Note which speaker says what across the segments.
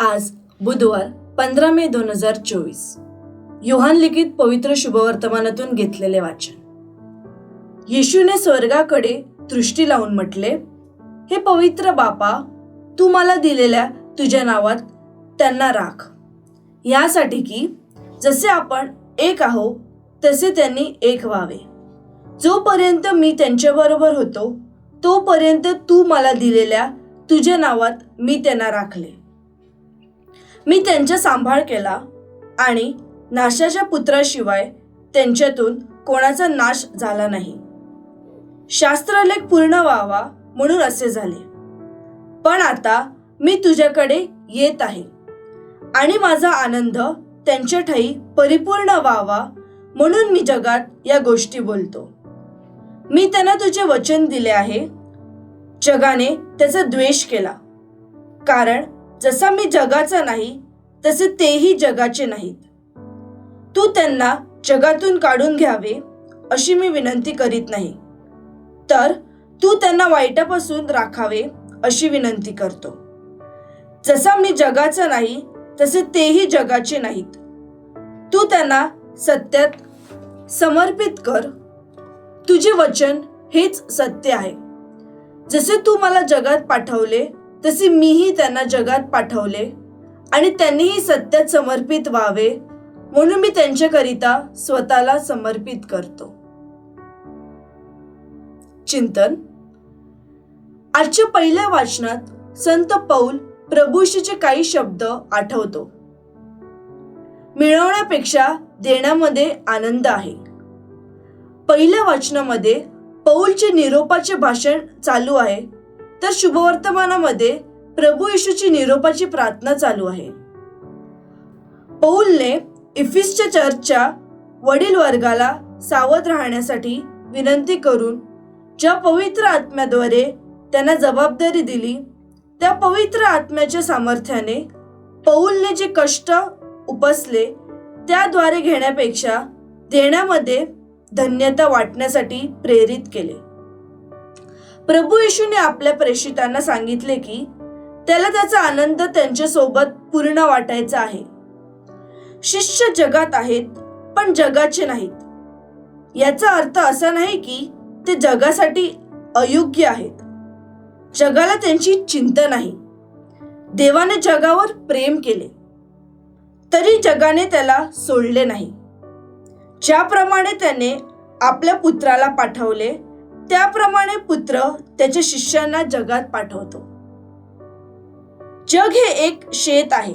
Speaker 1: आज बुधवार पंधरा मे दोन हजार चोवीस. योहान लिखित पवित्र शुभवर्तमानातून घेतलेले वाचन. येशूने स्वर्गाकडे दृष्टी लावून म्हटले हे पवित्र बापा तू मला दिलेल्या तुझ्या नावात त्यांना राख. यासाठी की जसे आपण एक आहो तसे त्यांनी एक व्हावे. जोपर्यंत मी त्यांच्याबरोबर होतो तोपर्यंत तू मला दिलेल्या तुझ्या नावात मी त्यांना राखले. मी त्यांचा सांभाळ केला आणि नाशाच्या पुत्राशिवाय त्यांच्यातून कोणाचा नाश झाला नाही. शास्त्रलेख पूर्ण व्हावा म्हणून असे झाले. पण आता मी तुझ्याकडे येत आहे आणि माझा आनंद त्यांच्या ठाई परिपूर्ण व्हावा म्हणून मी जगात या गोष्टी बोलतो. मी त्यांना तुझे वचन दिले आहे. जगाने त्याचा द्वेष केला. कारण जसा मी जगाचा नाही तसे तेही जगाचे नाहीत. तू त्यांना जगातून काढून घ्यावे अशी मी विनंती करीत नाही. तर तू त्यांना वाईटापासून राखावे अशी विनंती करतो. जसा मी जगाचा नाही तसे तेही जगाचे नाहीत. तू त्यांना सत्यात समर्पित कर. तुझे वचन हेच सत्य आहे. जसे तू मला जगात पाठवले तसे मीही त्यांना जगात पाठवले आणि त्यांनीही सत्यात समर्पित व्हावे म्हणून मी त्यांच्याकरिता स्वतःला समर्पित करतो. चिंतन. आजच्या पहिल्या वाचनात संत पौल प्रभूशीचे काही शब्द आठवतो. मिळवण्यापेक्षा देण्यामध्ये आनंद आहे. पहिल्या वाचनामध्ये पौलचे निरोपाचे भाषण चालू आहे. तर शुभवर्तमानामध्ये प्रभू येशूची निरोपाची प्रार्थना चालू आहे. पौलने इफिसच्या चर्चच्या वडील वर्गाला सावध राहण्यासाठी विनंती करून ज्या पवित्र आत्म्याद्वारे त्यांना जबाबदारी दिली त्या पवित्र आत्म्याच्या सामर्थ्याने पौलने जे कष्ट उपसले त्याद्वारे घेण्यापेक्षा देण्यामध्ये धन्यता वाटण्यासाठी प्रेरित केले. प्रभू येशूने आपल्या प्रेषितांना सांगितले की त्याला त्याचा आनंद त्यांच्यासोबत पूर्ण वाटायचा आहे. शिष्य जगात आहेत पण जगाचे नाहीत. याचा अर्थ असा नाही की ते जगासाठी अयोग्य आहेत. जगाला त्यांची चिंता नाही. देवाने जगावर प्रेम केले. तरी जगाने त्याला सोडले नाही. ज्याप्रमाणे त्याने आपल्या पुत्राला पाठवले त्याप्रमाणे पुत्र त्याच्या शिष्यांना जगात पाठवतो. जग हे एक शेत आहे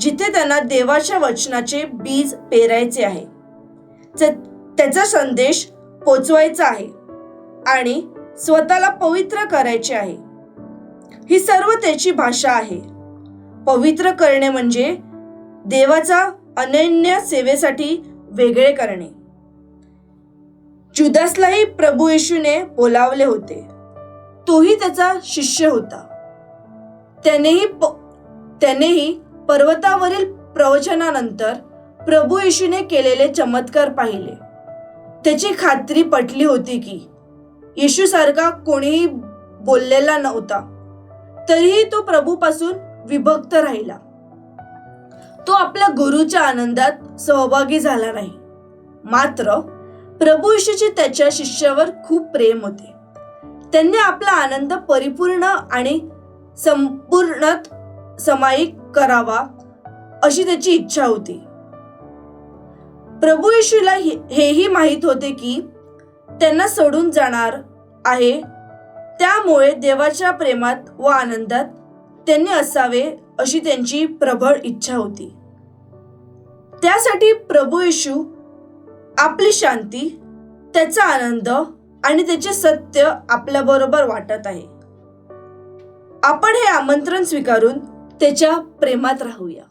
Speaker 1: जिथे त्यांना देवाच्या वचनाचे बीज पेरायचे आहे. त्याचा संदेश पोचवायचा आहे आणि स्वतःला पवित्र करायचे आहे. ही सर्व त्याची भाषा आहे. पवित्र करणे म्हणजे देवाचा अनन्य सेवेसाठी वेगळे करणे. जुदासलाही प्रभू येशूने बोलावले होते. तोही त्याचा शिष्य होता. त्यानेही प- त्यानेही पर्वतावरील प्रवचनानंतर प्रभू येशूने केलेले चमत्कार पाहिले. त्याची खात्री पटली होती की येशूसारखा कोणीही बोललेला नव्हता. तरीही तो प्रभूपासून विभक्त राहिला. तो आपल्या गुरुच्या आनंदात सहभागी झाला नाही. मात्र प्रभू येशूचे त्याच्या शिष्यावर खूप प्रेम होते. त्यांनी आपला आनंद परिपूर्ण आणि संपूर्णत समायिक करावा अशी त्याची इच्छा होती. प्रभू येशूला हेही माहीत होते की त्यांना सोडून जाणार आहे. त्यामुळे देवाच्या प्रेमात व आनंदात त्यांनी असावे अशी त्यांची प्रबळ इच्छा होती. त्यासाठी प्रभू येशू आपली शांती त्याचा आनंद आणि त्याचे सत्य आपल्याबरोबर वाटत आहे. आपण हे आमंत्रण स्वीकारून त्याच्या प्रेमात राहूया.